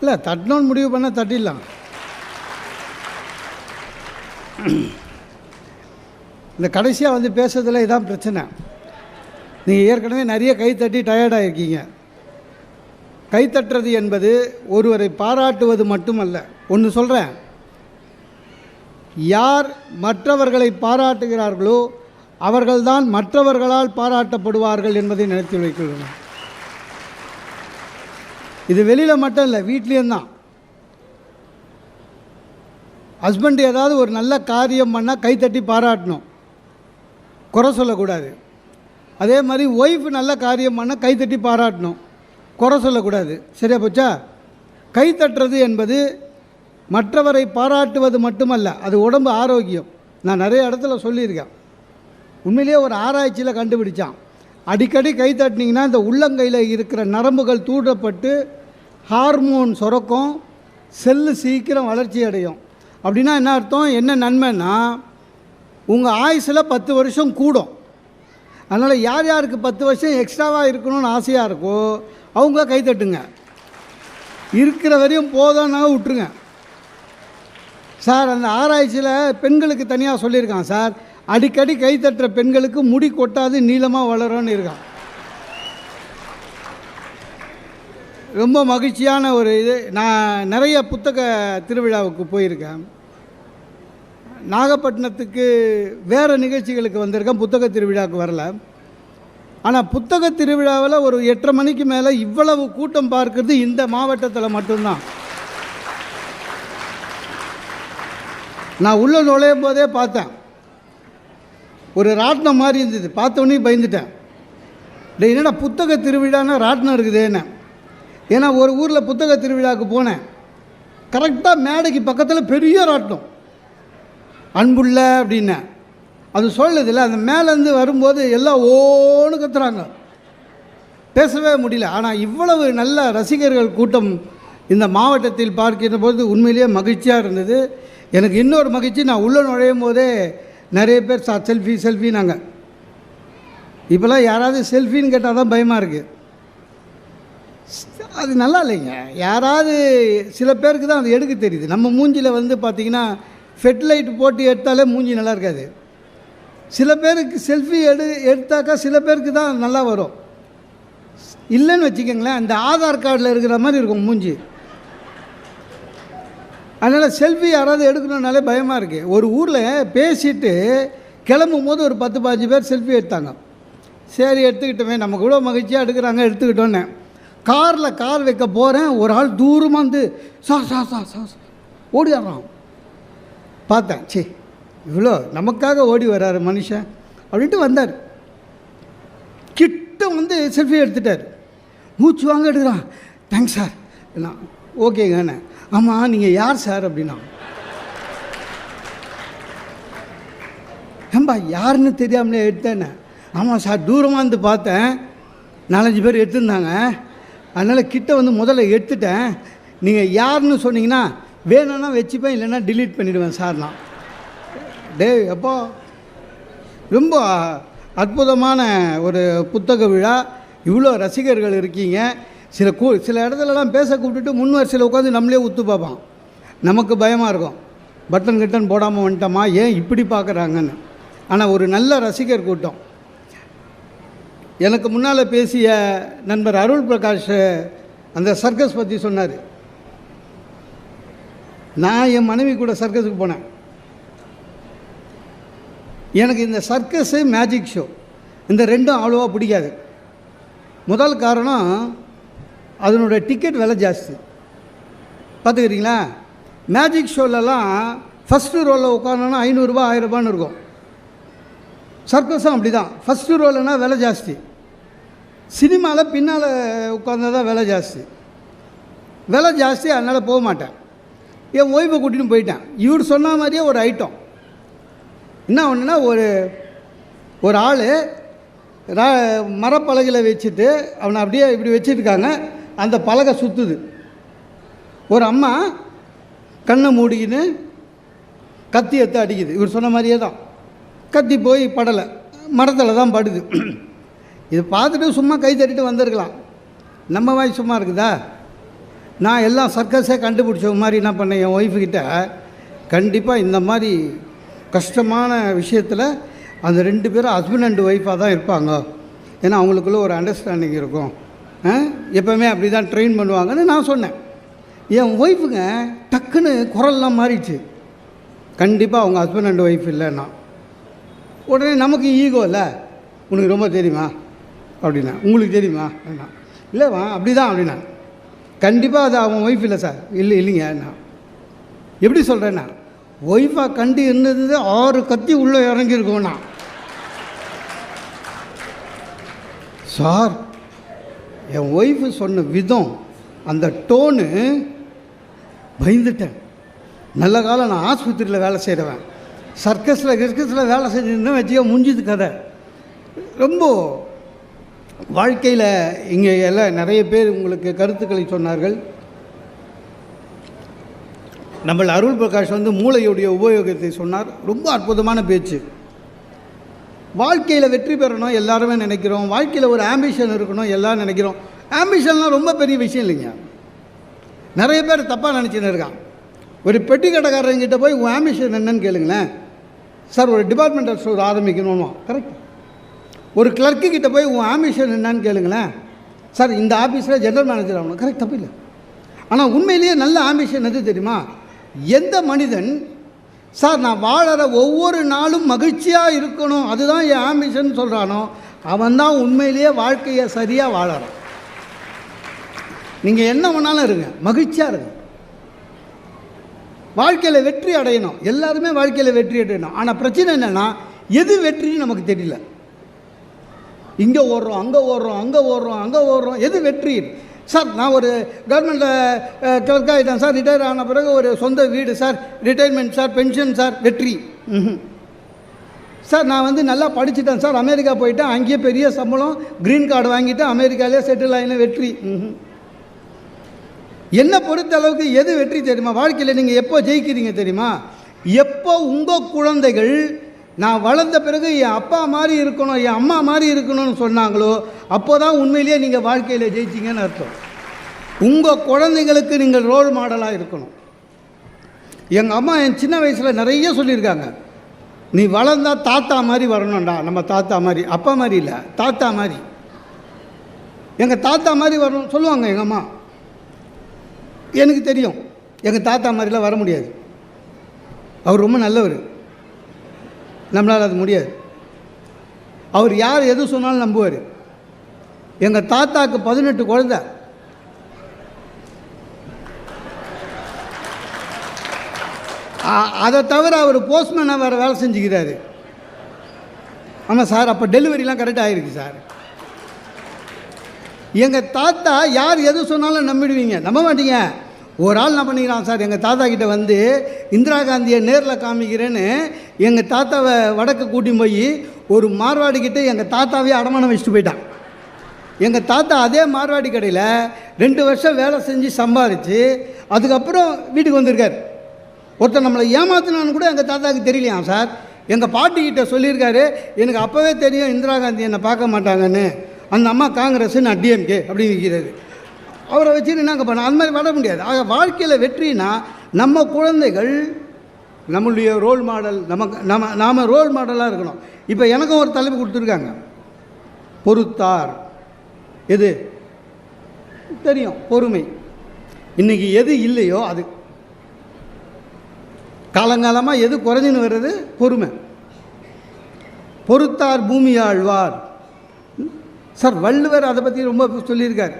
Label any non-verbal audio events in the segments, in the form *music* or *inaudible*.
இல்லை தட்டணும்னு முடிவு பண்ணால் தட்டிடலாம். இந்த கடைசியாக வந்து பேசுறதுல இதான் பிரச்சனை. நீங்கள் ஏற்கனவே நிறைய கை தட்டி டயர்டாக இருக்கீங்க கை தட்டுறது என்பது ஒருவரை பாராட்டுவது மட்டுமல்ல. ஒன்று சொல்கிறேன் யார் மற்றவர்களை பாராட்டுகிறார்களோ அவர்கள்தான் மற்றவர்களால் பாராட்டப்படுவார்கள் என்பதை நினைத்து வைக்கணும் இது வெளியில் மட்டும் இல்லை வீட்லேயும் தான். ஹஸ்பண்ட் ஏதாவது ஒரு நல்ல காரியம் பண்ணால் கைத்தட்டி பாராட்டணும். குறை சொல்லக்கூடாது. அதே மாதிரி ஒய்ஃப் நல்ல காரியம் பண்ணால் கைத்தட்டி பாராட்டணும். குறை சொல்லக்கூடாது. சரியா போச்சா? கை தட்டுறது என்பது மற்றவரை பாராட்டுவது மட்டுமல்ல அது உடம்பு ஆரோக்கியம். நான் நிறைய இடத்துல சொல்லியிருக்கேன். உண்மையிலேயே ஒரு ஆராய்ச்சியில் கண்டுபிடிச்சான். அடிக்கடி கை தட்டினீங்கன்னா இந்த உள்ளங்கையில் இருக்கிற நரம்புகள் தூண்டப்பட்டு ஹார்மோன் சுரக்கும் செல்லு சீக்கிரம் வளர்ச்சி அடையும். அப்படின்னா என்ன அர்த்தம்? என்ன நன்மைன்னா உங்கள் ஆயுசில் பத்து வருஷம் கூடும். அதனால் யார் யாருக்கு பத்து வருஷம் எக்ஸ்ட்ராவாக இருக்கணும்னு ஆசையாக இருக்கோ அவங்க கைத்தட்டுங்க இருக்கிற வரையும் போதோன்னா விட்டுருங்க. சார் அந்த ஆராய்ச்சியில் பெண்களுக்கு தனியாக சொல்லியிருக்கான் சார். அடிக்கடி கைத்தட்டுற பெண்களுக்கு முடி கொட்டாது நீளமாக வளரும்னு இருக்கான். ரொம்ப மகிழ்ச்சியான ஒரு இது. நான் நிறைய புத்தக திருவிழாவுக்கு போயிருக்கேன். நாகப்பட்டினத்துக்கு வேறு நிகழ்ச்சிகளுக்கு வந்திருக்கேன். புத்தக திருவிழாவுக்கு வரல. ஆனால் புத்தக திருவிழாவில் ஒரு எட்டரை மணிக்கு மேலே இவ்வளவு கூட்டம் பார்க்கறது இந்த மாவட்டத்தில் மட்டும்தான். நான் உள்ள நுழையும் போதே பார்த்தேன். ஒரு ராட்டினம் மாதிரி இருந்தது. பார்த்தோன்னே பயந்துட்டேன். டேய் என்னடா புத்தக திருவிழான்னா ராட்டினம் இருக்குதேன்னு. ஏன்னா ஒரு ஊரில் புத்தக திருவிழாவுக்கு போனேன். கரெக்டாக மேடைக்கு பக்கத்தில் பெரிய ராட்டம். அன்புள்ள அப்படின்னேன் அது சொல்லுதில்ல அந்த மேலேருந்து வரும்போது எல்லாம் ஓன்னு கத்துறாங்க. பேசவே முடியல. ஆனால் இவ்வளவு நல்ல ரசிகர்கள் கூட்டம் இந்த மாவட்டத்தில் பார்க்கின்ற போது உண்மையிலேயே மகிழ்ச்சியாக இருந்தது. எனக்கு இன்னொரு மகிழ்ச்சி நான் உள்ளே நுழையும் போதே நிறைய பேர் சா செல்ஃபி செல்ஃபினாங்க இப்போல்லாம் யாராவது செல்ஃபின்னு கேட்டால் தான் பயமாக இருக்குது அது நல்லா இல்லைங்க. யாராவது சில பேருக்கு தான் அது எடுக்க தெரியுது. நம்ம மூஞ்சியில் வந்து பார்த்திங்கன்னா ஃபெட்லைட் போட்டு எடுத்தாலே மூஞ்சி நல்லா இருக்காது. சில பேருக்கு செல்ஃபி எடு எடுத்தாக்கா சில பேருக்கு தான் நல்லா வரும். இல்லைன்னு வச்சுக்கோங்களேன் அந்த ஆதார் கார்டில் இருக்கிற மாதிரி இருக்கும் மூஞ்சி. அதனால் செல்ஃபி யாராவது எடுக்கணுன்னாலே பயமாக இருக்குது ஒரு ஊரில் பேசிட்டு கிளம்பும் போது ஒரு பத்து பாஞ்சு பேர் செல்ஃபி எடுத்தாங்க. சரி எடுத்துக்கிட்டோமே. நம்ம கூட மகிழ்ச்சியாக எடுக்கிறாங்க எடுத்துக்கிட்டோன்னே. காரில் கார் வைக்க போகிறேன் ஒரு ஆள் தூரமாக வந்து சார் சார் சார் சார் ஓடி ஓடிடுறான் பார்த்தேன் சே இவ்வளோ நமக்காக ஓடி வர்றாரு மனுஷன் அப்படின்ட்டு வந்தார். கிட்ட வந்து செல்ஃபி எடுத்துட்டார். மூச்சு வாங்க எடுக்கிறான். தேங்க்ஸ் சார் நான் ஓகேங்கண்ணே ஆமாம் நீங்கள் யார் சார் அப்படின்னா. ஏம்பா யாருன்னு தெரியாமலே எடுத்தேன்னு ஆமாம் சார் தூரமாக இருந்து பார்த்தேன். நாலஞ்சு பேர் எடுத்திருந்தாங்க. அதனால் கிட்ட வந்து முதல்ல எடுத்துட்டேன். நீங்கள் யாருன்னு சொன்னீங்கன்னா வேணும்னா வச்சுப்பேன் இல்லைன்னா டிலீட் பண்ணிவிடுவேன் சார் நான் டேய் அப்போ. ரொம்ப அற்புதமான ஒரு புத்தக விழா. இவ்வளோ ரசிகர்கள் இருக்கீங்க. சில கூ சில இடத்துலலாம் பேச கூப்பிட்டுட்டு முன் வரிசையில் உட்காந்து நம்மளே ஒத்து பார்ப்பான். நமக்கு பயமாக இருக்கும். பட்டன் கிட்டன் போடாமல் வந்துட்டோமா? ஏன் இப்படி பார்க்குறாங்கன்னு. ஆனால் ஒரு நல்ல ரசிகர் கூட்டம். எனக்கு முன்னால் பேசிய நண்பர் அருள் பிரகாஷ் அந்த சர்க்கஸ் பற்றி சொன்னார். நான் என் மனைவி கூட சர்க்கஸுக்கு போனேன். எனக்கு இந்த சர்க்கஸு மேஜிக் ஷோ இந்த ரெண்டும் அவ்வளோவா பிடிக்காது. முதல் காரணம் அதனுடைய டிக்கெட் விலை ஜாஸ்தி. பார்த்துக்கிறீங்களா? மேஜிக் ஷோலலாம் ஃபஸ்ட்டு ரோலில் உட்காந்தோன்னா ஐநூறுரூபா ஆயிரரூபான்னு இருக்கும். சர்க்கஸும் அப்படி தான் ஃபஸ்ட்டு ரோலனா விலை ஜாஸ்தி. சினிமாவில் பின்னால் உட்காந்தா தான் விலை ஜாஸ்தி. விலை ஜாஸ்தி அதனால் போக மாட்டேன். என் ஓய்வை கூட்டின்னு போயிட்டேன். இவர் சொன்ன மாதிரியே ஒரு ஐட்டம் என்ன ஒன்றுனா ஒரு ஒரு ஆள் மரப்பலகையில் வச்சுட்டு அவனை அப்படியே இப்படி வச்சுருக்காங்க. அந்த பலகை சுற்றுது ஒரு அம்மா கண்ணை மூடிக்கின்னு கத்தி எடுத்து அடிக்குது. இவர் சொன்ன மாதிரியே தான் கத்தி போய் படலை. மரத்தில் தான் படுது. இது பார்த்துட்டு சும்மா கை தட்டிட்டு வந்திருக்கலாம். நம்ம வாய் சும்மா இருக்குதா? நான் எல்லாம் சர்க்கஸே கண்டுபிடிச்ச மாதிரி என்ன பண்ணேன்? என் ஒய்ஃபுக்கிட்ட கண்டிப்பாக இந்த மாதிரி கஷ்டமான விஷயத்தில் அந்த ரெண்டு பேரும் ஹஸ்பண்ட் அண்ட் ஒய்ஃபாக தான் இருப்பாங்க. ஏன்னா அவங்களுக்குள்ள ஒரு அண்டர்ஸ்டாண்டிங் இருக்கும். எப்போவுமே அப்படி தான் ட்ரெயின் பண்ணுவாங்கன்னு நான் சொன்னேன். என் ஒய்ஃபுங்க டக்குன்னு குரல்லாம் மாறிடுச்சு. கண்டிப்பாக அவங்க ஹஸ்பண்ட் அண்ட் ஒய்ஃப் இல்லைன்னா. உடனே நமக்கு ஈகோ இல்லை. உனக்கு ரொம்ப தெரியுமா? அப்படின்னா உங்களுக்கு தெரியுமா? அப்படின்னா இல்லைவா அப்படி தான் அப்படின்னா. கண்டிப்பாக அது அவன் ஒய்ஃப் இல்லை சார் இல்லை இல்லைங்க நான் எப்படி சொல்கிறேன்னா ஒய்ஃபாக கண்டு இருந்தது ஆறு கத்தி உள்ளே இறங்கியிருக்கோண்ணா சார் என் ஒய்ஃபு சொன்ன விதம் அந்த டோனு பயந்துட்டேன். நல்ல காலம் நான் ஆஸ்பத்திரியில் வேலை செய்கிறவன் சர்க்கஸில் கிர்கஸில் வேலை செஞ்சுருந்தேன் வச்சுக்க முடிஞ்சது கதை. ரொம்ப வாழ்க்கையில் இங்கே எல்லாம் நிறைய பேர் உங்களுக்கு கருத்துக்களை சொன்னார்கள். நம்மள் அருள் பிரகாஷ் வந்து மூளையுடைய உபயோகத்தை சொன்னார். ரொம்ப அற்புதமான பேச்சு. வாழ்க்கையில் வெற்றி பெறணும் எல்லாருமே நினைக்கிறோம். வாழ்க்கையில் ஒரு ஆம்பிஷன் இருக்கணும் எல்லாம் நினைக்கிறோம். ஆம்பிஷன்லாம் ரொம்ப பெரிய விஷயம் இல்லைங்க. நிறைய பேர் தப்பாக நினச்சின்னு இருக்கான். ஒரு பெட்டி கடைக்காரங்கிட்ட போய் உன் ஆம்பிஷன் என்னன்னு கேளுங்களேன். சார் ஒரு டிபார்ட்மெண்டல் ஸ்டோர் ஆரம்பிக்கணுமா கரெக்ட் ஒரு கிளர்க்கு கிட்டே போய் உன் ஆம்பிஷன் என்னன்னு கேளுங்களேன். சார் இந்த ஆஃபீஸில் ஜென்ரல் மேனேஜர் ஆகணும். கரெக்ட் தப்பு இல்லை. ஆனால் உண்மையிலேயே நல்ல ஆம்பிஷன் எது தெரியுமா? எந்த மனிதன் சார் நான் வாழற ஒவ்வொரு நாளும் மகிழ்ச்சியாக இருக்கணும். அதுதான் என் ஆம்பிஷன் சொல்கிறானோ அவன் தான் உண்மையிலேயே வாழ்க்கையை சரியாக வாழறான். நீங்கள் என்ன வேணாலும் இருங்க. மகிழ்ச்சியாக இருங்க. வாழ்க்கையில் வெற்றி அடையணும். எல்லாருமே வாழ்க்கையில் வெற்றி அடையணும். ஆனால் பிரச்சனை என்னென்னா எது வெற்றின்னு நமக்கு தெரியல. இங்கே ஓடுறோம் அங்கே ஓடுறோம் அங்கே ஓடுறோம் அங்கே ஓடுறோம். எது வெற்றி? சார் நான் ஒரு கவர்மெண்ட்டில் கிளர்க் ஆகிட்டேன் சார் ரிட்டையர் ஆன பிறகு ஒரு சொந்த வீடு sir. Retirement sir. Pension sir. வெற்றி. சார் நான் வந்து நல்லா படிச்சுட்டேன். சார் அமெரிக்கா போயிட்டேன். அங்கேயே பெரிய சம்பளம். க்ரீன் கார்டு வாங்கிட்டு அமெரிக்காலே செட்டில் ஆகின வெற்றி. என்னை பொறுத்த அளவுக்கு எது வெற்றி தெரியுமா? வாழ்க்கையில் நீங்கள் எப்போ ஜெயிக்கிறீங்க தெரியுமா? எப்போ உங்கள் குழந்தைகள் நான் வளர்ந்த பிறகு என் அப்பா மாதிரி இருக்கணும் என் அம்மா மாதிரி இருக்கணும்னு சொன்னாங்களோ அப்போ தான் உண்மையிலேயே நீங்கள் வாழ்க்கையில் ஜெயிச்சிங்கன்னு அர்த்தம். உங்கள் குழந்தைங்களுக்கு நீங்கள் ரோல் மாடலாக இருக்கணும். எங்கள் அம்மா என் சின்ன வயசில் நிறைய சொல்லியிருக்காங்க. நீ வளர்ந்தா தாத்தா மாதிரி வரணும்டா நம்ம தாத்தா மாதிரி அப்பா மாதிரி இல்லை தாத்தா மாதிரி எங்கள் தாத்தா மாதிரி வரணும் சொல்லுவாங்க எங்கள் அம்மா. எனக்கு தெரியும். எங்கள் தாத்தா மாதிரிலாம் வர முடியாது. அவர் ரொம்ப நல்லவர். நம்மளால் அது முடியாது. அவர் யார் எது சொன்னாலும் நம்புவார். எங்கள் தாத்தாவுக்கு பதினெட்டு குழந்தை. அதை தவிர அவர் போஸ்ட்மேனாக வேறு வேலை செஞ்சுக்கிறாரு. ஆமாம் சார் அப்போ டெலிவரிலாம் கரெக்டாக ஆகிருக்கு சார். எங்கள் தாத்தா யார் எது சொன்னாலும் நம்பிடுவீங்க. நம்ப மாட்டீங்க. ஒரு ஆள் என்ன பண்ணிக்கிறான் சார்? எங்கள் தாத்தா கிட்ட வந்து இந்திரா காந்தியை நேரில் காமிக்கிறேன்னு எங்கள் தாத்தாவை வடக்கு கூட்டின்னு போய் ஒரு மார்வாடி கிட்டே எங்கள் தாத்தாவே அடமானம் வச்சுட்டு போயிட்டான். எங்கள் தாத்தா அதே மார்வாடி கடையில் ரெண்டு வருஷம் வேலை செஞ்சு சம்பாரித்து அதுக்கப்புறம் வீட்டுக்கு வந்திருக்கார். ஒருத்தர் நம்மளை ஏமாத்தினான்னு கூட எங்கள் தாத்தாவுக்கு தெரியலையாம் சார்? எங்கள் பாட்டிக்கிட்ட சொல்லியிருக்காரு எனக்கு அப்போவே தெரியும் இந்திரா காந்தி என்னை பார்க்க மாட்டாங்கன்னு. அந்த அம்மா காங்கிரஸ் நான் டிஎம்கே அப்படின்னு இருக்கிறாரு அவரை வச்சுட்டு நாங்கள் பண்ண அந்த மாதிரி வர முடியாது. ஆக வாழ்க்கையில் வெற்றினா நம்ம குழந்தைகள் நம்மளுடைய ரோல் மாடல் நமக்கு நம்ம நாம் ரோல் மாடலாக இருக்கணும். இப்போ எனக்கும் ஒரு தலைப்பு கொடுத்துருக்காங்க. பொறுத்தார். எது? தெரியும் பொறுமை. இன்றைக்கி எது இல்லையோ அது. காலங்காலமாக எது குறைஞ்சின்னு வர்றது? பொறுமை. பொறுத்தார் பூமி ஆழ்வார். சார் வள்ளுவர் அதை பற்றி ரொம்ப சொல்லியிருக்கார்.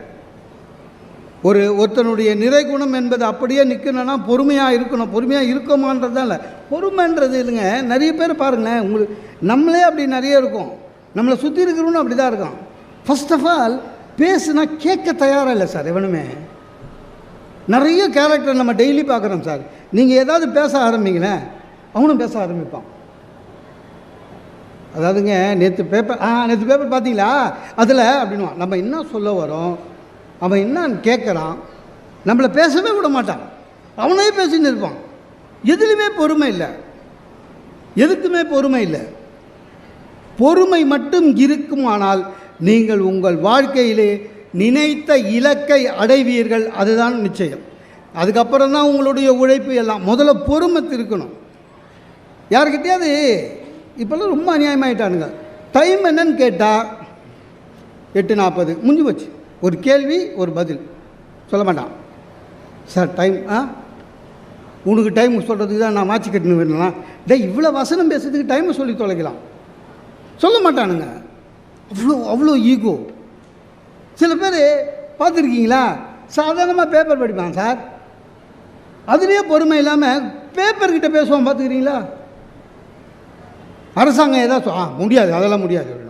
ஒரு ஒருத்தனுடைய நிறைகுணம் என்பது அப்படியே நிற்கணும்னா பொறுமையாக இருக்கணும். பொறுமையாக இருக்கோமான்றது தான் இல்லை. பொறுமைன்றது இல்லைங்க. நிறைய பேர் பாருங்களேன் உங்களுக்கு நம்மளே அப்படி நிறைய இருக்கும். நம்மளை சுற்றி இருக்கிறவனும் அப்படி தான் இருக்கும் ஃபர்ஸ்ட் ஆஃப் ஆல் பேசுனா கேட்க தயாராக இல்லை சார் எவனுமே. நிறைய கேரக்டர் நம்ம டெய்லி பார்க்குறோம் சார். நீங்கள் ஏதாவது பேச ஆரம்பிங்களேன் அவனும் பேச ஆரம்பிப்பான். அதாவதுங்க நேற்று பேப்பர் ஆ நேற்று பேப்பர் பார்த்தீங்களா? அதில் அப்படின்வான் நம்ம என்ன சொல்ல வரோம்? அவன் என்னன்னு கேட்குறான் நம்மளை பேசவே விட மாட்டான். அவனே பேசின்னு இருப்பான். எதுலையுமே பொறுமை இல்லை. எதுக்குமே பொறுமை இல்லை. பொறுமை மட்டும் இருக்குமானால் நீங்கள் உங்கள் வாழ்க்கையிலே நினைத்த இலக்கை அடைவீர்கள். அதுதான் நிச்சயம். அதுக்கப்புறம் தான் உங்களுடைய உழைப்பு எல்லாம். முதல்ல பொறுமை இருக்கணும் யாருக்கிட்டையாவது இப்போல்லாம் ரொம்ப அநியாயமாயிட்டானுங்க. டைம் என்னன்னு கேட்டால் எட்டு நாற்பது முடிஞ்சு போச்சு. ஒரு கேள்வி ஒரு பதில். சொல்ல மாட்டான். சார் டைம் ஆ? உனக்கு டைம் சொல்கிறதுக்கு தான் நான் மாற்றி கட்டினு வேணலாம் டே இவ்வளோ வசனம் பேசுறதுக்கு டைமை சொல்லி தொலைக்கலாம். சொல்ல மாட்டானுங்க. அவ்வளோ அவ்வளோ ஈகோ சில பேர் பார்த்துருக்கீங்களா? சாதாரணமாக பேப்பர் படிப்பான் சார். அதுலேயே பொறுமை இல்லாமல் பேப்பர்கிட்ட பேசுவான் பார்த்துக்கிறீங்களா? அரசாங்கம் ஏதாவது ஆ முடியாது. அதெல்லாம் முடியாது.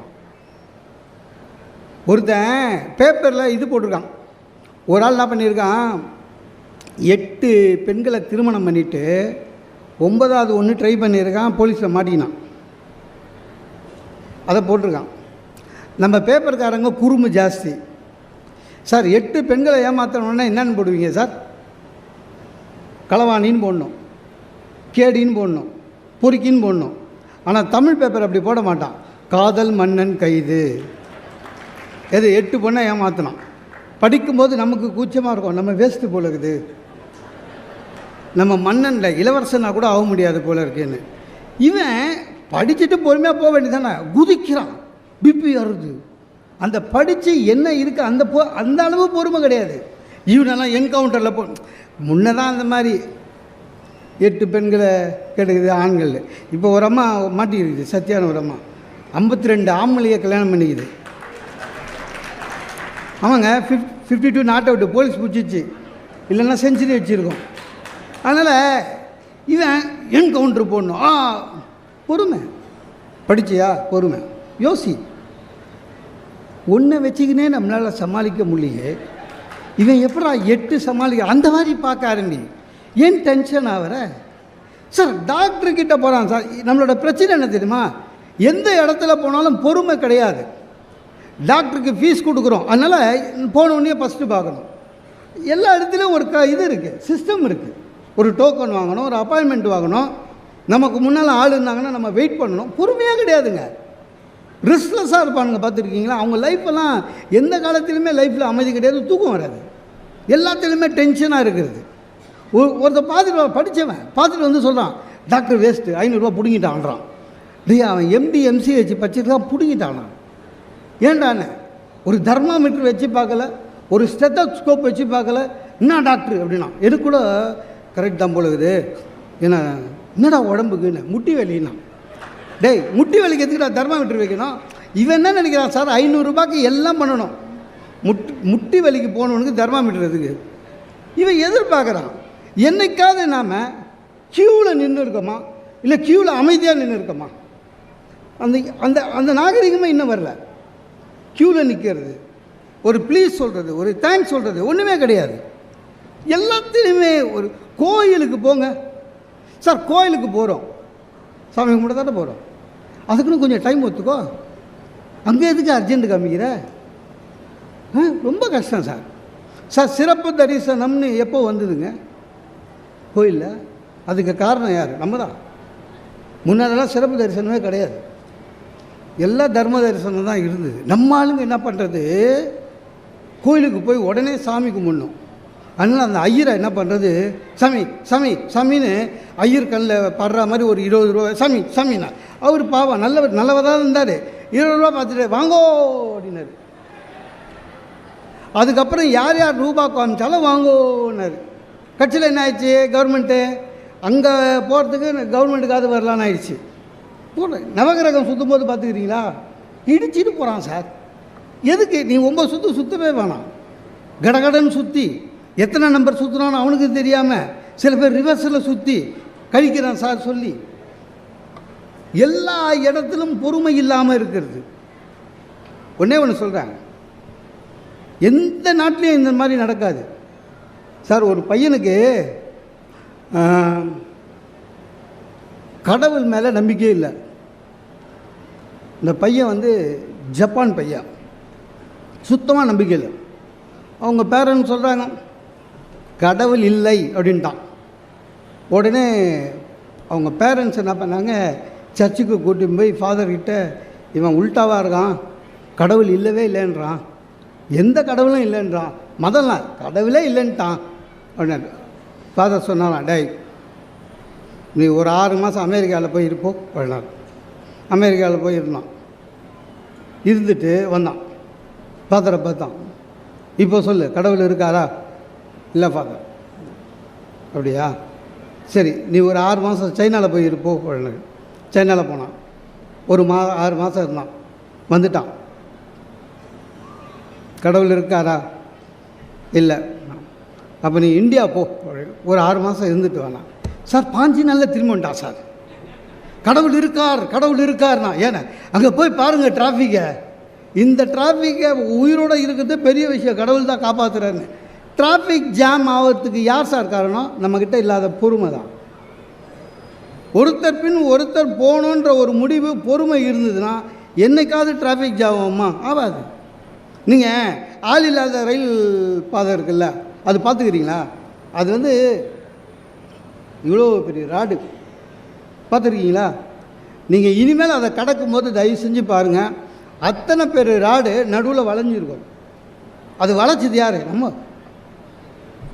ஒருத்தன் பேப்பரில் இது போட்டிருக்கான். ஒரு ஆள் என்ன பண்ணியிருக்கான்? எட்டு பெண்களை திருமணம் பண்ணிவிட்டு ஒன்பதாவது ஒன்று ட்ரை பண்ணியிருக்கான் போலீஸில் மாட்டிக்கினான். அதை போட்டிருக்கான். நம்ம பேப்பர்காரங்க குறும்பு ஜாஸ்தி. சார் எட்டு பெண்களை ஏமாற்றணுன்னா என்னென்னு போடுவீங்க சார்? களவாணின்னு போடணும் கேடின்னு போடணும் பொறுக்கின்னு போடணும். ஆனால் தமிழ் பேப்பர் அப்படி போட மாட்டான். காதல் மன்னன் கைது. எது எட்டு பொண்ணை ஏமாற்றினான் படிக்கும்போது நமக்கு கூச்சமாக இருக்கும். நம்ம வேஸ்ட்டு போல இருக்குது. நம்ம மன்னனில் இளவரசனாக கூட ஆக முடியாது போல இருக்குன்னு. இவன் படிச்சுட்டு பொறுமையாக போக வேண்டியதானே குதிக்கிறான். பிபி வருது அந்த படித்து என்ன இருக்குது அந்த போ அந்த அளவு பொறுமை கிடையாது. இவனெல்லாம் என்கவுண்டரில் போ முன்னே தான் அந்த மாதிரி எட்டு பெண்களை கெடுக்குது ஆண்கள். இப்போ ஒரு அம்மா மாட்டிருக்குது சத்தியான ஒரு அம்மா. ஐம்பத்தி ரெண்டு ஆம்பளையை கல்யாணம் பண்ணிக்குது. ஆமாங்க fifth fifty two not out police பிடிச்சிச்சு இல்லைன்னா செஞ்சுரி வச்சுருக்கோம். அதனால் இவன் என்கவுண்டர் போடணும். ஆ பொறுமை. படிச்சியா? பொறுமை. யோசி. ஒன்றை வச்சுக்கினே நம்மளால் சமாளிக்க முடியலையே. இவன் எப்படா எட்டு சமாளிக்க அந்த மாதிரி பார்க்க ஆரம்பி. ஏன் டென்ஷன் ஆகிற சார் டாக்டர் கிட்ட போகிறான் சார். நம்மளோட பிரச்சனை என்ன தெரியுமா? எந்த இடத்துல போனாலும் பொறுமை கிடையாது. டாக்டருக்கு ஃபீஸ் கொடுக்குறோம். அதனால் போன ஃபஸ்ட்டு பார்க்கணும். எல்லா இடத்துலையும் ஒரு க இது இருக்குது சிஸ்டம் இருக்குது ஒரு டோக்கன் வாங்கணும் ஒரு அப்பாயின்மெண்ட் வாங்கணும். நமக்கு முன்னால் ஆள் இருந்தாங்கன்னா நம்ம வெயிட் பண்ணணும். பொறுமையாக கிடையாதுங்க. ரிஸ்க்லெஸ்ஸாக இருப்பானுங்க பார்த்துருக்கீங்களா? அவங்க லைஃப்பெல்லாம் எந்த காலத்துலையுமே லைஃப்பில் அமைதி கிடையாது தூக்கம் வராது. எல்லாத்துலேயுமே டென்ஷனாக இருக்கிறது. ஒரு ஒருத்தர் பார்த்துட்டு படித்தவன் பார்த்துட்டு வந்து சொல்கிறான் டாக்டர் வேஸ்ட்டு ஐநூறுரூவா பிடுங்கிட்டான்றான். டேய் அவன் எம்டி எம்சிஹெச் படிச்சிருக்கான் பிடுங்கிட்டானான் ஏண்டாண்ணே ஒரு தர்மாமீட்டர் வச்சு பார்க்கல ஒரு ஸ்டெத்தோஸ்கோப் வச்சு பார்க்கல என்ன டாக்டர் அப்படின்னா எனக்கு கூட கரெக்ட் தான் போல இருக்குது. என்ன என்னடா உடம்புக்குன்னு முட்டி வலின்னா. டேய் முட்டி வலிக்கு எதுக்குடா தர்மாமீட்டர் வைக்கணும்? இவன் என்ன நினைக்கிறான் சார்? ஐநூறுரூபாய்க்கு எல்லாம் பண்ணணும். முட் முட்டி வலிக்கு போனவனுக்கு தர்மாமீட்டர் எதுக்கு? இவன் எதிர்பார்க்குறான். என்னைக்காவது நாம் க்யூவில் நின்று இருக்கோமா? இல்லை க்யூவில் அமைதியாக நின்று இருக்கோமா? அந்த அந்த அந்த நாகரிகமே இன்னும் வரல. க்யூவில் நிற்கிறது ஒரு ப்ளீஸ் சொல்கிறது ஒரு தேங்க்ஸ் சொல்கிறது ஒன்றுமே கிடையாது. எல்லாத்துலேயுமே ஒரு கோயிலுக்கு போங்க. சார் கோயிலுக்கு போகிறோம் சாமி கும்பிட தானே போகிறோம் அதுக்குன்னு கொஞ்சம் டைம் ஒத்துக்கோ? அங்கே எதுக்கு அர்ஜென்ட்டு காமிக்கிற? ஆ, ரொம்ப கஷ்டம் சார். சார் சிறப்பு தரிசனம்னு எப்போ வந்ததுங்க? கோயிலில். அதுக்கு காரணம் யார்? நம்ம தான். முன்னாடிலாம் சிறப்பு தரிசனமே கிடையாது. எல்லா தர்ம தரிசனம் தான் இருந்தது. நம்ம ஆளுங்க என்ன பண்ணுறது கோயிலுக்கு போய் உடனே சாமி கும்பிடணும். அதனால் அந்த ஐயரை என்ன பண்ணுறது சாமி சாமி சாமின்னு ஐயர் கண்ணில் படுற மாதிரி ஒரு இருபது ரூபா சாமி சாமிண்ணா அவர் பாவம் நல்லவர் நல்லவர் தான் இருந்தார். இருபது ரூபா பார்த்துட்டு வாங்கோ அப்படின்னாரு. அதுக்கப்புறம் யார் யார் ரூபா காமிச்சாலும் வாங்கோன்னாரு. கட்சியில் என்ன ஆயிடுச்சு? கவர்மெண்ட்டு. அங்கே போகிறதுக்கு கவர்மெண்ட்டுக்காவது வரலான்னு ஆயிடுச்சு. நவகிரகம் சுற்றும் போது பார்த்துக்கிறீங்களா? இடிச்சிட்டு போகிறான் சார். எதுக்கு? நீ ஒம்பது சுற்று சுற்றவே வேணாம். கடகடன் சுற்றி எத்தனை நம்பர் சுற்றுனான்னு அவனுக்கு தெரியாமல் சில பேர் ரிவர்ஸில் சுற்றி கழிக்கிறான் சார் சொல்லி. எல்லா இடத்திலும் பொறுமை இல்லாமல் இருக்கிறது. ஒன்றே ஒன்று சொல்கிறேன் எந்த நாட்டிலையும் இந்த மாதிரி நடக்காது. சார் ஒரு பையனுக்கு கடவுள் மேலே நம்பிக்கையே இல்லை. இந்த பையன் வந்து ஜப்பான் பையன். சுத்தமாக நம்பிக்கை இல்லை அவங்க பேரண்ட்ஸ் சொல்கிறாங்க கடவுள் இல்லை அப்படின்ட்டான். உடனே அவங்க பேரண்ட்ஸ் என்ன பண்ணாங்க சர்ச்சுக்கு கூட்டின்னு போய் ஃபாதர்கிட்ட இவன் உள்டாவாக இருக்கான் கடவுள் இல்லவே இல்லைன்றான். எந்த கடவுளும் இல்லைன்றான். மதம்லாம் கடவுளே இல்லைன்ட்டான். அப்படின்னாரு. ஃபாதர் சொன்னாலாம் டேய் நீ ஒரு ஆறு மாதம் அமெரிக்காவில் போய் இருப்போம் அப்படின்னாரு. அமெரிக்காவில் போய் இருந்தான் இருந்துட்டு வந்தான். ஃபாதரை பார்த்தான். இப்போ சொல்லு கடவுள் இருக்காரா? இல்லை ஃபாதர் அப்படியா? சரி நீ ஒரு ஆறு மாதம் சைனாவில் போய் இருப்போ அப்படின்னாரு சைனாவில் போனான். ஒரு மா ஆறு மாதம் இருந்தான். வந்துட்டான். கடவுள் இருக்காரா? இல்லை. அப்போ நீ இந்தியா போ. ஒரு ஆறு மாதம் இருந்துட்டு வேணாம் சார் பாஞ்சு நாளில் திரும்ப வந்துட்டான் சார். கடவுள் இருக்கார் கடவுள் இருக்கார்னா ஏன்னா அங்கே போய் பாருங்கள் டிராஃபிக்கை இந்த டிராஃபிக்கை உயிரோடு இருக்கிறது பெரிய விஷயம் கடவுள் தான் காப்பாற்றுறாருன்னு டிராஃபிக் ஜாம் ஆகிறதுக்கு யார் சார் காரணம்? நம்மக்கிட்ட இல்லாத பொறுமை தான். ஒருத்தர் பின் ஒருத்தர் போகணுன்ற ஒரு முடிவு பொறுமை இருந்ததுன்னா என்னைக்காவது டிராஃபிக் ஜாம் ஆகுமா? ஆகாது நீங்கள் ஆள் இல்லாத ரயில் பாதை இருக்குல்ல அது பார்த்துக்கிறீங்களா? அது வந்து இவ்வளோ பெரிய ராடு. பார்த்துருக்கீங்களா? நீங்கள் இனிமேல் அதை கடக்கும் போது தயவு செஞ்சு பாருங்கள் அத்தனை பேர் ராடு நடுவில் வளைஞ்சிருக்கும். அது வளைச்சது யார்? நம்ம.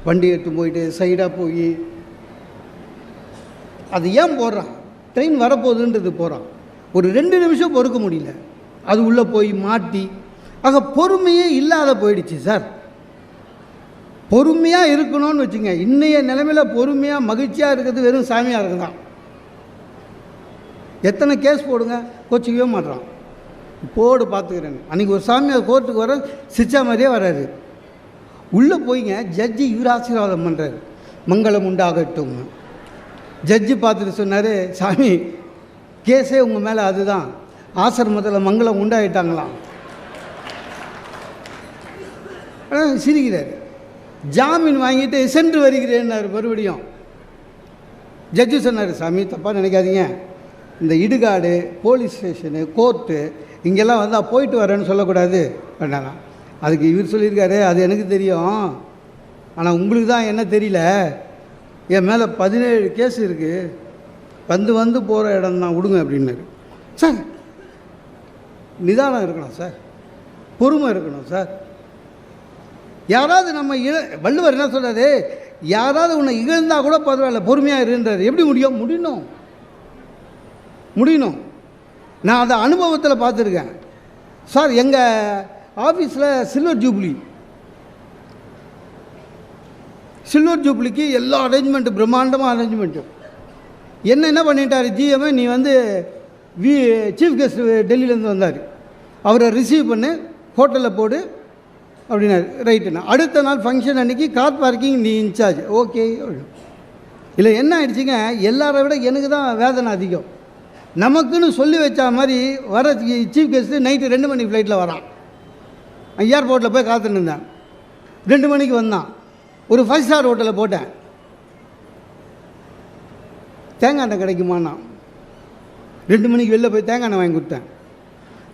வண்டி எடுத்து போயிட்டு சைடாக போய். அது ஏன் போடுறான்? ட்ரெயின் வரப்போகுதுன்றது போகிறான் ஒரு ரெண்டு நிமிஷம் பொறுக்க முடியல. அது உள்ளே போய் மாட்டி. ஆக பொறுமையே இல்லாத போயிடுச்சு சார் பொறுமையாக இருக்கணும்னு வச்சுங்க. இன்றைய நிலைமையில் பொறுமையாக மகிழ்ச்சியாக இருக்கிறது வெறும் சாமியாக இருக்குதான் எத்தனை கேஸ் போடுங்க? கோச்சிக்கவே மாட்டுறான் போடு பார்த்துக்கிறேங்க அன்றைக்கி ஒரு சாமியார் கோர்ட்டுக்கு வர சிச்சா மாதிரியே வராரு. உள்ளே போய்ங்க ஜட்ஜி இவர் ஆசீர்வாதம் பண்ணுறாரு மங்களம் உண்டாகட்டும். ஜட்ஜி பார்த்துட்டு சொன்னார் சாமி கேஸே உங்கள் மேலே அதுதான். ஆசிரமத்தில் மங்களம் உண்டாயிட்டாங்களாம். சிரிக்கிறார். ஜாமீன் வாங்கிட்டு சென்று வருகிறேன்னார் மறுபடியும். ஜட்ஜு சொன்னார் சாமி தப்பாக நினைக்காதீங்க. இந்த இடுகாடு போலீஸ் ஸ்டேஷனு கோர்ட்டு இங்கெல்லாம் வந்தால் போயிட்டு வரேன்னு சொல்லக்கூடாது வேண்டாம் அதுக்கு இவர் சொல்லியிருக்காரு அது எனக்கு தெரியும். ஆனால் உங்களுக்கு தான் என்ன தெரியல? என் மேலே பதினேழு கேஸ் இருக்குது வந்து வந்து போகிற இடம் தான் விடுங்க அப்படின்னாரு. சார் நிதானம் இருக்கணும் சார். பொறுமை இருக்கணும் சார். யாராவது நம்ம இழ வள்ளுவர் என்ன சொல்கிறாரு யாராவது உன்னை இழந்தால் கூட பரவாயில்ல பொறுமையாக இருன்றார். எப்படி முடியும்? முடியணும். முடியணும். நான் அதை அனுபவத்தில் பார்த்துருக்கேன். சார் எங்கள் ஆஃபீஸில் சில்வர் ஜூப்ளி. சில்வர் ஜூப்ளிக்கு எல்லா அரேஞ்ச்மெண்ட்டு பிரம்மாண்டமாக அரேஞ்ச்மெண்ட்டு என்ன என்ன பண்ணிட்டார்? ஜிஎம் நீ வந்து வி சீஃப் கெஸ்ட் டெல்லியிலேருந்து வந்தார். அவரை ரிசீவ் பண்ணு ஹோட்டலில் போடு அப்படின்னாரு. ரைட்டுண்ணா அடுத்த நாள் ஃபங்க்ஷன் அன்றைக்கி கார் பார்க்கிங் நீ இன்சார்ஜ் ஓகே இல்லை என்ன ஆயிடுச்சுங்க? எல்லாரை விட எனக்கு தான் வேதனை அதிகம். நமக்குன்னு சொல்லி வச்ச மாதிரி வர சீஃப் கெஸ்ட்டு நைட்டு ரெண்டு மணிக்கு ஃப்ளைட்டில் வரான். ஏர்போர்ட்டில் போய் காத்துன்னு இருந்தேன். ரெண்டு மணிக்கு வந்தான். ஒரு ஃபைவ் ஸ்டார் ஹோட்டலில் போட்டேன். தேங்காய் எண்ணெய் கிடைக்குமாண்ணா ரெண்டு மணிக்கு வெளில போய் தேங்காய் எண்ணெய் வாங்கி கொடுத்தேன்.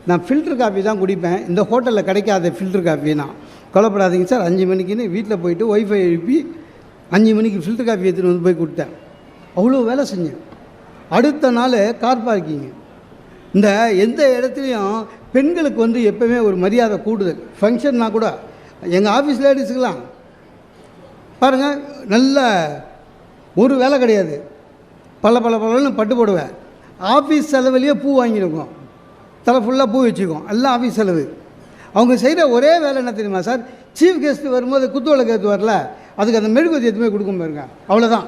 நான் ஃபில்டர் காஃபி தான் குடிப்பேன். இந்த ஹோட்டலில் கிடைக்காத ஃபில்டர் காஃபி நான். கொல்லப்படாதீங்க சார். அஞ்சு மணிக்குன்னு வீட்டில் போயிட்டு ஒய்ஃபை எழுப்பி அஞ்சு மணிக்கு ஃபில்டர் காஃபி எடுத்துகிட்டு வந்து போய் கொடுத்தேன். அவ்வளோ வேலை செஞ்சேன். அடுத்த நாள் கார் பார்க்கிங் இந்த எந்த இடத்துலையும் பெண்களுக்கு வந்து எப்போவுமே ஒரு மரியாதை கூடுதல் ஃபங்க்ஷன்னா கூட. எங்கள் ஆஃபீஸ் லேடிஸுக்கெல்லாம் பாருங்கள் நல்ல ஒரு வேலை கிடையாது. பல பல பலன்னு பட்டு போடுவேன். ஆஃபீஸ் செலவுலேயே பூ வாங்கியிருக்கோம். தலை ஃபுல்லாக பூ வச்சுக்கோம் எல்லாம் ஆஃபீஸ் செலவு. அவங்க செய்கிற ஒரே வேலை என்ன தெரியுமா சார்? சீஃப் கெஸ்ட்டு வரும்போது குத்து விளக்கு ஏற்று வரல அதுக்கு அந்த மெழுகுவத்தி எதுவுமே கொடுக்க பாருங்க. அவ்வளோதான்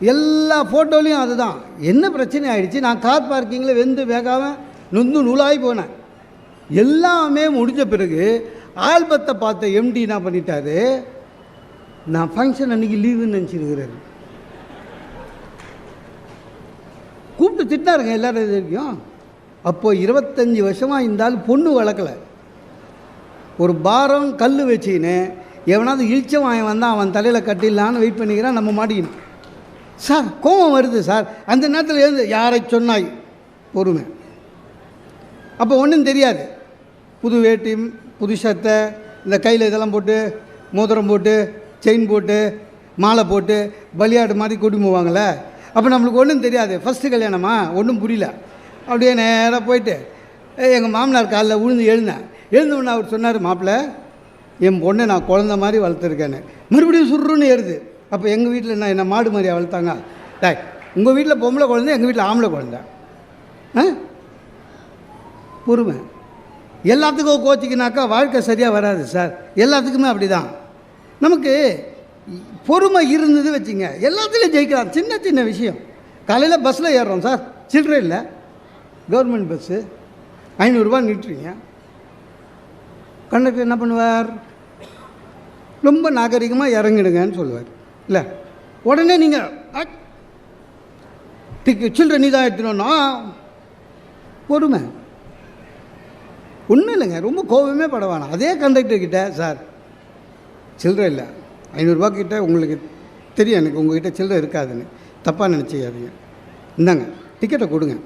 எல்லா ஃபோட்டோலையும் அதுதான். என்ன பிரச்சனை ஆகிடுச்சு நான் கார் பார்க்கிங்கில் வெந்து வேகாமல் நொந்து நூலாகி போனேன். எல்லாமே முடிஞ்ச பிறகு ஆல்பத்தை பார்த்த எம்டி என்ன பண்ணிட்டாரு? நான் ஃபங்க்ஷன் அன்றைக்கி லீவுன்னு நினச்சிருக்கிறாரு. கூப்பிட்டு திட்டினாருங்க எல்லாரும் இது வரைக்கும். அப்போது இருபத்தஞ்சி வருஷமாக இந்த ஆள் பொண்ணு வளர்க்கலை. ஒரு பாரம் கல் வச்சுக்கின்னு எவனாவது இழிச்சம் வாங்கி வந்தால் அவன் தலையில் கட்டிடலான்னு வெயிட் பண்ணிக்கிறான் நம்ம மாட்டிக்கணும் சார் கோபம் வருது சார். அந்த நேரத்தில் எழுந்து யாரை சொன்னாய்? பொறுமை. அப்போ ஒன்றும் தெரியாது. புது வேட்டி புது சத்தை இந்த கையில் இதெல்லாம் போட்டு மோதிரம் போட்டு செயின் போட்டு மாலை போட்டு பலியாடு மாதிரி கூட்டி போவாங்களே அப்போ நம்மளுக்கு ஒன்றும் தெரியாது. ஃபஸ்ட்டு கல்யாணமா? ஒன்றும் புரியல. அப்படியே நேராக போயிட்டு எங்கள் மாமனார் காலில் விழுந்து எழுந்தேன். எழுந்தவொன்னே அவர் சொன்னார் மாப்பிள்ளை என் பொண்ணை நான் குழந்த மாதிரி வளர்த்துருக்கேன்னு. மறுபடியும் சுருன்னு ஏறுது. அப்போ எங்கள் வீட்டில் என்ன என்ன மாடு மாதிரியா வளர்த்தாங்க? டாய் உங்கள் வீட்டில் பொம்பளை குழந்தை எங்கள் வீட்டில் ஆம்பளை குழந்தை? ஆ? பொறுமை. எல்லாத்துக்கும் கோச்சிக்கினாக்கா வாழ்க்கை சரியாக வராது சார். எல்லாத்துக்குமே அப்படி தான் நமக்கு பொறுமை இருந்தது வச்சுங்க. எல்லாத்துலேயும் ஜெயிக்கலாம். சின்ன சின்ன விஷயம். காலையில் பஸ்ஸில் ஏறுறோம் சார். சில்லறை இல்லை. கவர்மெண்ட் பஸ்ஸு ஐநூறுரூவா நிட்டுறீங்க கண்டக்டர் என்ன பண்ணுவார்? ரொம்ப நாகரிகமாக இறங்கிடுங்கன்னு சொல்லுவார். இல்லை. உடனே நீங்கள் டிக்கு சில்லறை நீ தான் எடுத்துனோன்னா பொறுமை ஒன்றும் இல்லைங்க ரொம்ப கோபமே பட வேணாம் அதே கண்டக்டர் கிட்ட சார் சில்லறை இல்லை. ஐநூறுரூவா கிட்ட உங்களுக்கு தெரியும் எனக்கு உங்ககிட்ட சில்லறை இருக்காதுன்னு. தப்பாக நினச்சிக்காதீங்க. இந்தாங்க டிக்கெட்டை கொடுங்க.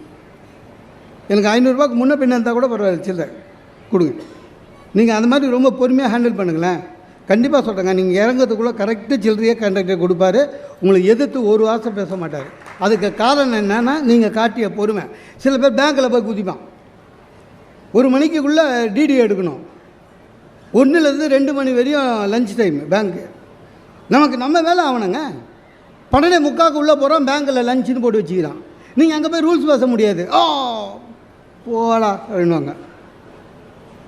எனக்கு ஐநூறுரூவாக்கு முன்னே பின்ன இருந்தால் கூட பரவாயில்ல சில்லறை. கொடுங்க. நீங்கள் அந்த மாதிரி ரொம்ப பொறுமையாக ஹேண்டில் பண்ணுங்களேன். கண்டிப்பாக சொல்கிறேங்க நீங்கள் இறங்கிறதுக்குள்ளே கரெக்டாக சில்லறையே கண்டக்டர் கொடுப்பாரு. உங்களை எதிர்த்து ஒரு வாசம் பேச மாட்டார். அதுக்கு காரணம் என்னென்னா நீங்கள் காட்டிய பொறுமை. சில பேர் பேங்க்கில் போய் குதிப்பான். ஒரு மணிக்குள்ளே டிடி எடுக்கணும். ஒன்றுலேருந்து ரெண்டு மணி வரையும் லஞ்ச் டைம் பேங்க்கு நமக்கு நம்ம வேலை ஆகணுங்க பன்னெண்டே முக்காக்கு உள்ளே போகிறோம் பேங்க்கில் லஞ்சுன்னு போட்டு வச்சுக்கிறான். நீங்கள் அங்கே போய் ரூல்ஸ் பேச முடியாது. ஓ போடா அப்படின்வாங்க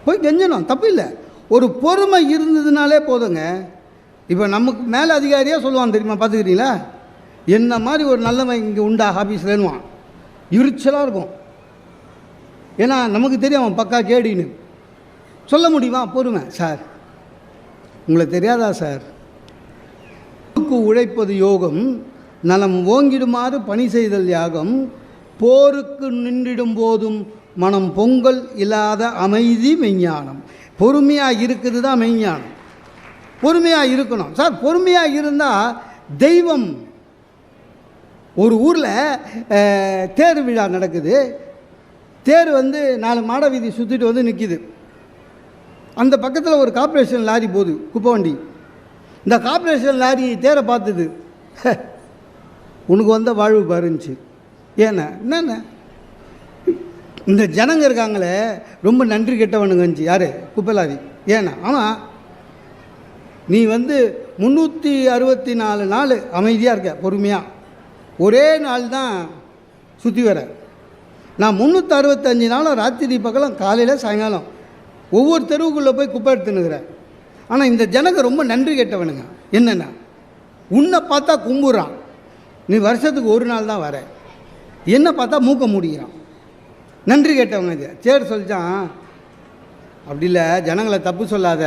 போய் கெஞ்சணும் தப்பு இல்லை. ஒரு பொறுமை இருந்ததுனாலே போதுங்க. இப்போ நமக்கு மேலே அதிகாரியாக சொல்லுவான் தெரியுமா? பார்த்துக்கிறீங்களா? என்ன மாதிரி ஒரு நல்லவன் இங்கே உண்டா ஆஃபீஸ்லன்னுவான் இருச்சலாக இருக்கும். ஏன்னா நமக்கு தெரியும் அவன் பக்கா கேடின்னு. சொல்ல முடியுமா? பொறுமை. சார் உங்களுக்கு தெரியாதா சார்? உழைப்பது யோகம் நலம் ஓங்கிடுமாறு பணி செய்தல் யாகம் போருக்கு நின்றிடும் போதும் மனம் பொங்கல் இல்லாத அமைதி விஞ்ஞானம் பொறுமையாக இருக்கிறது தான் மெய்ஞானம் பொறுமையாக இருக்கணும். சார் பொறுமையாக இருந்தால் தெய்வம். ஒரு ஊரில் தேர் விழா நடக்குது. தேர் வந்து நாலு மாட வீதி சுற்றிட்டு வந்து நிற்கிது அந்த பக்கத்தில் ஒரு கார்பரேஷன் லாரி போகுது குப்பை வண்டி. இந்த கார்பரேஷன் லாரி தேரை பார்த்தது. *laughs* உனக்கு வந்த வாழ்வு பாருந்துச்சு ஏண்ணா என்னண்ணே இந்த ஜனங்க இருக்காங்களே ரொம்ப நன்றி கெட்டவனுங்கஞ்சு யார்? குப்பலாதி ஏன்னா ஏண்ணா ஆமாம் நீ வந்து முந்நூற்றி அறுபத்தி நாலு நாள் அமைதியாக இருக்க பொறுமையாக ஒரே நாள் தான் சுற்றி வர. நான் முந்நூற்றி அறுபத்தஞ்சு நாளும் ராத்திரி பக்கம் காலையில் சாயங்காலம் ஒவ்வொரு தெருவுக்குள்ளே போய் குப்பை எடுத்துனுக்கிறேன் ஆனால் இந்த ஜனங்க ரொம்ப நன்றி கெட்டவனுங்க. என்னென்னா உன்னை பார்த்தா கும்புறான். நீ வருஷத்துக்கு ஒரு நாள் தான் வர. என்னை பார்த்தா மூக்க முடிகிறான் நன்றி கேட்டவங்க இது. சரி சொல்லிச்சான். அப்படி இல்லை ஜனங்களை தப்பு சொல்லாத.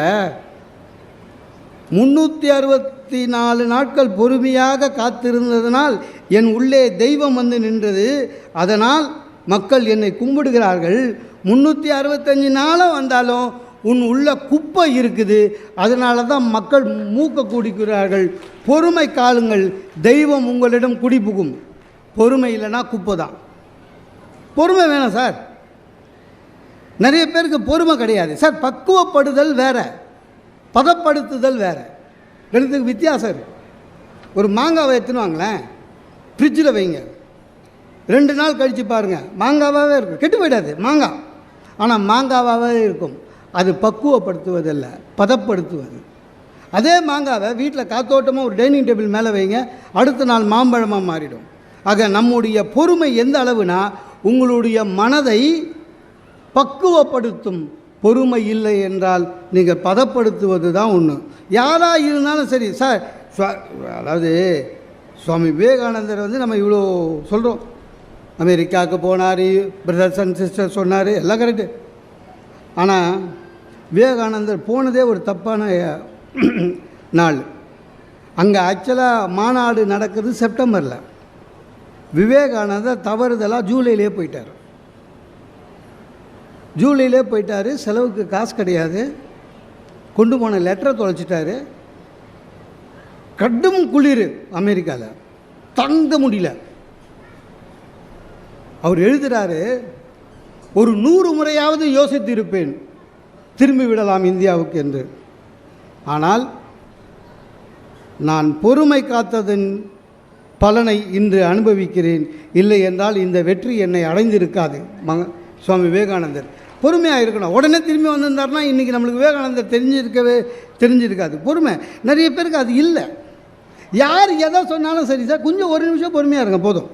முந்நூற்றி அறுபத்தி நாலு நாட்கள் பொறுமையாக காத்திருந்ததனால் என் உள்ளே தெய்வம் வந்து நின்றது. அதனால் மக்கள் என்னை கும்பிடுகிறார்கள். முந்நூற்றி அறுபத்தஞ்சு நாளும் வந்தாலும் உன் உள்ள குப்பை இருக்குது. அதனால தான் மக்கள் மூக்க குடிக்கிறார்கள். பொறுமை காலுங்கள். தெய்வம் உங்களிடம் குடிபுகும். பொறுமை இல்லைன்னா குப்பை தான். பொறுமை வேணும் சார். நிறைய பேருக்கு பொறுமை கிடையாது. சார் பக்குவப்படுதல் வேற. பதப்படுத்துதல் வேற. ரெண்டுத்துக்கு வித்தியாசம் இருக்கு. ஒரு மாங்காவை எடுத்துன்னு வாங்களேன். ஃப்ரிட்ஜில் வைங்க. ரெண்டு நாள் கழித்து பாருங்கள் மாங்காவாகவே இருக்கும். கெட்டு போயிடாது. மாங்காய். ஆனால் மாங்காவாகவே இருக்கும். அது பக்குவப்படுத்துவதல்ல. பதப்படுத்துவது. அதே மாங்காவை வீட்டில் காத்தோட்டமாக ஒரு டைனிங் டேபிள் மேலே வைங்க. அடுத்த நாள் மாம்பழமாக மாறிடும். ஆக நம்முடைய பொறுமை எந்த அளவுனா உங்களுடைய மனதை பக்குவப்படுத்தும் பொறுமை இல்லை என்றால் நீங்கள் பதப்படுத்துவது தான் ஒன்று யாராக இருந்தாலும் சரி சார் அதாவது சுவாமி விவேகானந்தர் வந்து நம்ம இவ்வளோ சொல்கிறோம் அமெரிக்காவுக்கு போனார் பிரதர்ஸ் அண்ட் சிஸ்டர் சொன்னார் எல்லாம் கரெக்டு ஆனால் விவேகானந்தர் போனதே ஒரு தப்பான நாள். அங்கே ஆக்சுவலாக மாநாடு நடக்குது செப்டம்பரில். விவேகானந்தர் தவறுதலாக ஜூலையிலே போயிட்டார். ஜூலையிலே போயிட்டார் செலவுக்கு காசு கிடையாது. கொண்டு போன லெட்டரை தொலைச்சிட்டாரு. கடும் குளிர் அமெரிக்காவில் தங்க முடியல. அவர் எழுதுகிறாரு ஒரு நூறு முறையாவது யோசித்து இருப்பேன் திரும்பி விடலாம் இந்தியாவுக்கு என்று. ஆனால் நான் பொறுமை காத்ததன் பலனை இன்று அனுபவிக்கிறேன். இல்லை என்றால் இந்த வெற்றி என்னை அடைந்திருக்காது. மக சுவாமி விவேகானந்தர். பொறுமையாக இருக்கணும். உடனே திரும்பி வந்திருந்தாருன்னா இன்றைக்கி நம்மளுக்கு விவேகானந்தர் தெரிஞ்சிருக்கவே தெரிஞ்சிருக்காது. பொறுமை. நிறைய பேருக்கு அது இல்லை. யார் எதை சொன்னாலும் சரி சார் கொஞ்சம் ஒரு நிமிஷம் பொறுமையாக இருங்க போதும்.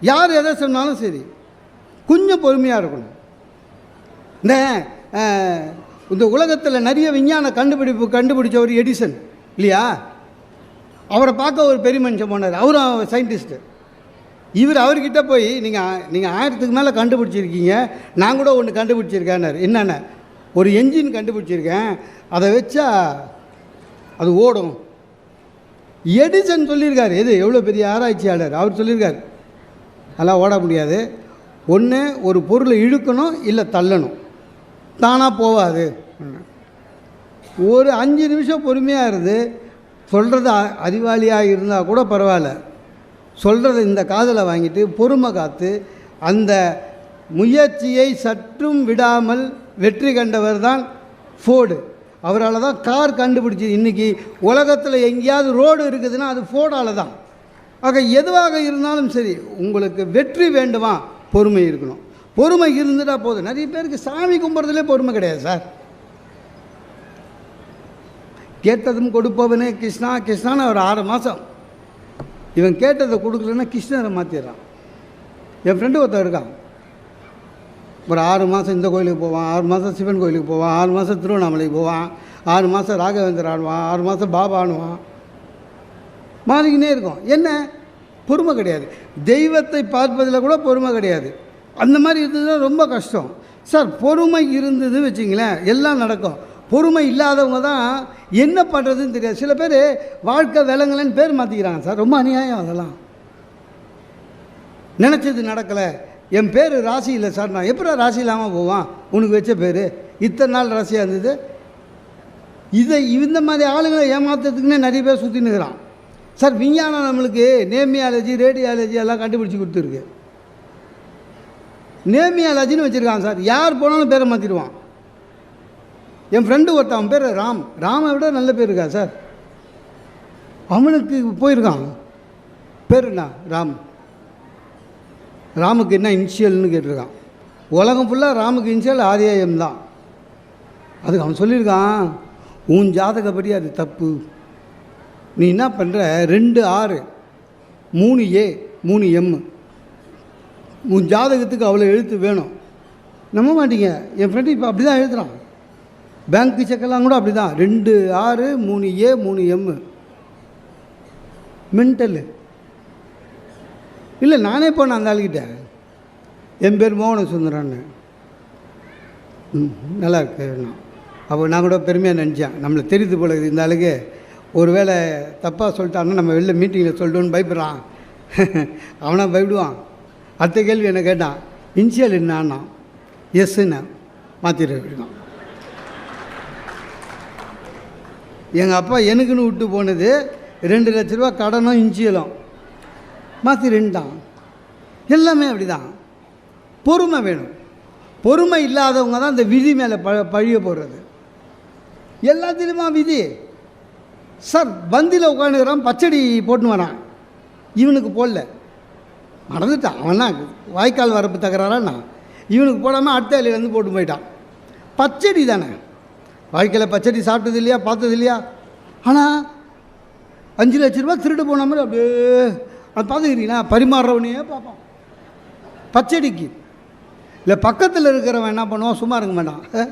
யார் எதை சொன்னாலும் சரி கொஞ்சம் பொறுமையாக இருக்கணும். இந்த இந்த உலகத்தில் நிறைய விஞ்ஞான கண்டுபிடிப்பு கண்டுபிடிச்ச ஒரு எடிசன் இல்லையா? அவரை பார்க்க ஒரு பெரிய மனுஷன் போனார். அவரும் சயின்டிஸ்ட்டு இவர் அவர்கிட்ட போய் நீங்கள் நீங்கள் ஆயிரத்துக்கு மேலே கண்டுபிடிச்சிருக்கீங்க. நான் கூட ஒன்று கண்டுபிடிச்சிருக்கேன்னாரு. என்னென்ன? ஒரு என்ஜின் கண்டுபிடிச்சிருக்கேன். அதை வச்சா அது ஓடும். எடிசன் சொல்லியிருக்காரு. எது? எவ்வளோ பெரிய ஆராய்ச்சியாளர். அவர் சொல்லியிருக்கார். அதெல்லாம் ஓட முடியாது. ஒன்று ஒரு பொருளை இழுக்கணும் இல்லை தள்ளணும். தானாக போகாது ஒரு அஞ்சு நிமிஷம் பொறுமையாக இருந்து சொல்கிறது அறிவாளியாக இருந்தால் கூட பரவாயில்ல. சொல்கிறத இந்த காதில் வாங்கிட்டு பொறுமை காத்து அந்த முயற்சியை சற்றும் விடாமல் வெற்றி கண்டவர் தான் ஃபோர்டு. அவரால் தான் கார் கண்டுபிடிச்சி இன்றைக்கி உலகத்தில் எங்கேயாவது ரோடு இருக்குதுன்னா அது ஃபோர்டால் தான். ஆக எதுவாக இருந்தாலும் சரி உங்களுக்கு வெற்றி வேண்டுமா? பொறுமை இருக்கணும். பொறுமை இருந்துட்டா போதும். நிறைய பேருக்கு சாமி கும்பிட்றதுலே பொறுமை கிடையாது சார். கேட்டதும் கொடுப்பவனே கிருஷ்ணா கிருஷ்ணான்னு ஒரு ஆறு மாதம் இவன் கேட்டதை கொடுக்கலன்னா கிருஷ்ணரை மாற்றிடுறான் என் ஃப்ரெண்டு ஒருத்தன் இருக்கான். ஒரு ஆறு மாதம் இந்த கோயிலுக்கு போவான் ஆறு மாதம் சிவன் கோயிலுக்கு போவான் ஆறு மாதம் திருவண்ணாமலைக்கு போவான் ஆறு மாதம் ராகவேந்தர் ஆடுவான் ஆறு மாதம் பாபா ஆடுவான். மாறிக்கினே இருக்கும். என்ன? பொறுமை கிடையாது. தெய்வத்தை பார்ப்பதில் கூட பொறுமை கிடையாது. அந்த மாதிரி இருந்ததுன்னா ரொம்ப கஷ்டம். சார் பொறுமை இருந்தது வச்சிங்களேன் எல்லாம் நடக்கும். பொறுமை இல்லாதவங்க தான் என்ன பண்ணுறதுன்னு தெரியாது. சில பேர் வாழ்க்கை விலங்குலன்னு பேர் மாற்றிக்கிறாங்க சார். ரொம்ப அநியாயம் அதெல்லாம். நினச்சது நடக்கலை. என் பேர் ராசி இல்லை சார். நான் எப்படி ராசி இல்லாமல் போவான்? உனக்கு வச்ச பேர். இத்தனை நாள் ராசியாக இருந்தது? இதை இந்த மாதிரி ஆளுங்களை ஏமாத்துறதுக்குன்னே நிறைய பேர் சுற்றினுக்கிறான் சார் விஞ்ஞானம் நம்மளுக்கு நேமியாலஜி ரேடியாலஜி எல்லாம் கண்டுபிடிச்சி கொடுத்துருக்கு. நேமியாலஜின்னு வச்சுருக்கான் சார். யார் போனாலும் பேரை மாற்றிடுவான் என் ஃப்ரெண்டு ஒருத்தன் அவன் பேர் ராம். ராமை விட நல்ல பேர் இருக்கா சார் அவனுக்கு போயிருக்கான். பேர் என்ன? ராம். ராமுக்கு என்ன இனிஷியல்னு கேட்டிருக்கான். உலகம் ஃபுல்லாக ராமுக்கு இனிஷியல் ஆரியாயம் தான். அதுக்கு அவன் சொல்லியிருக்கான் உன் ஜாதகப்படி அது தப்பு. நீ என்ன பண்ணுற ரெண்டு ஆறு மூணு ஏ மூணு எம். உன் ஜாதகத்துக்கு அவ்வளோ எழுத்து வேணும். நம்ப மாட்டீங்க. என் ஃப்ரெண்டு இப்போ அப்படி தான் எழுதுகிறான் பேங்க் செக்கெல்லாம் கூட அப்படி தான் ரெண்டு ஆறு மூணு ஏ மூணு எம்மு மென்டலு இல்லை நானே போனேன் அந்த ஆளுக்கிட்ட என் பேர் மோகன சுந்தரன்னு. ம் நல்லா இருக்கு. நான் அப்போ நான் கூட பெருமையாக நினச்சேன். நம்மளை தெரியுது போல இந்த ஆளுக்கு. ஒரு வேளை தப்பாக சொல்லிட்டான்னா நம்ம வெளில மீட்டிங்கில் சொல்லிட்டோன்னு பயப்படுறான். *laughs* அவனாக பயப்படுவான். அடுத்த கேள்வி என்ன கேட்டான்? இன்சியல் என்னான்னா எஸ்ன்னு மாற்றிட்டு இருக்கான் எங்கள் அப்பா எனக்குன்னு விட்டு போனது ரெண்டு லட்ச ரூபா கடனும் இஞ்சியலும் மாற்றி ரெண்டான் எல்லாமே அப்படி தான் பொறுமை வேணும். பொறுமை இல்லாதவங்க தான் இந்த விதி மேலே ப பழிய போடுறது. எல்லாத்திலுமா விதி. சார் பந்தியில் உட்காந்துக்கிறான் பச்சடி போட்டுன்னு வரான். இவனுக்கு போடல. மறந்துட்டான் அவனா வாய்க்கால் வரப்பு தகராறான்னா இவனுக்கு போடாமல் அடுத்த இலையிலேருந்து போட்டு போயிட்டான். பச்சடி தானே. வாழ்க்கையில் பச்சடி சாப்பிட்டது இல்லையா பார்த்தது இல்லையா? ஆனால் அஞ்சு லட்ச ரூபா திருட்டு போன மாதிரி அப்படியே அது பார்த்துக்கிறீங்களா? பரிமாறுறவனையே பார்ப்பான். பச்சடிக்கு. இல்லை பக்கத்தில் இருக்கிறவன் என்ன பண்ணுவான்? சும்மா இருக்க மாட்டான். அஹ்,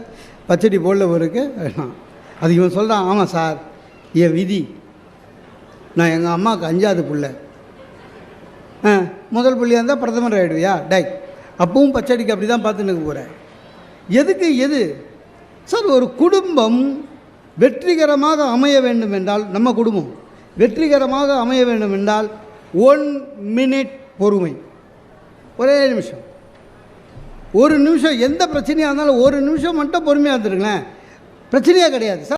பச்சடி போடலவருக்கு வேணாம். அது இவன் சொல்கிறான் ஆமாம் சார் என் விதி. நான் எங்கள் அம்மாவுக்கு அஞ்சாவது பிள்ளை. ஆ முதல் பிள்ளையாக இருந்தால் பிரதமர் ஆகிடுவியா டை அப்பவும் பச்சடிக்கு அப்படி தான் பார்த்துன்னு போகிறேன் எதுக்கு எது? சார் ஒரு குடும்பம் வெற்றிகரமாக அமைய வேண்டும் என்றால் நம்ம குடும்பம் வெற்றிகரமாக அமைய வேண்டும் என்றால் ஒன் மினிட் பொறுமை. ஒரே நிமிஷம். ஒரு நிமிஷம் எந்த பிரச்சனையாக இருந்தாலும் ஒரு நிமிஷம் மட்டும் பொறுமையாக இருந்துருங்களேன். பிரச்சனையே கிடையாது. சார்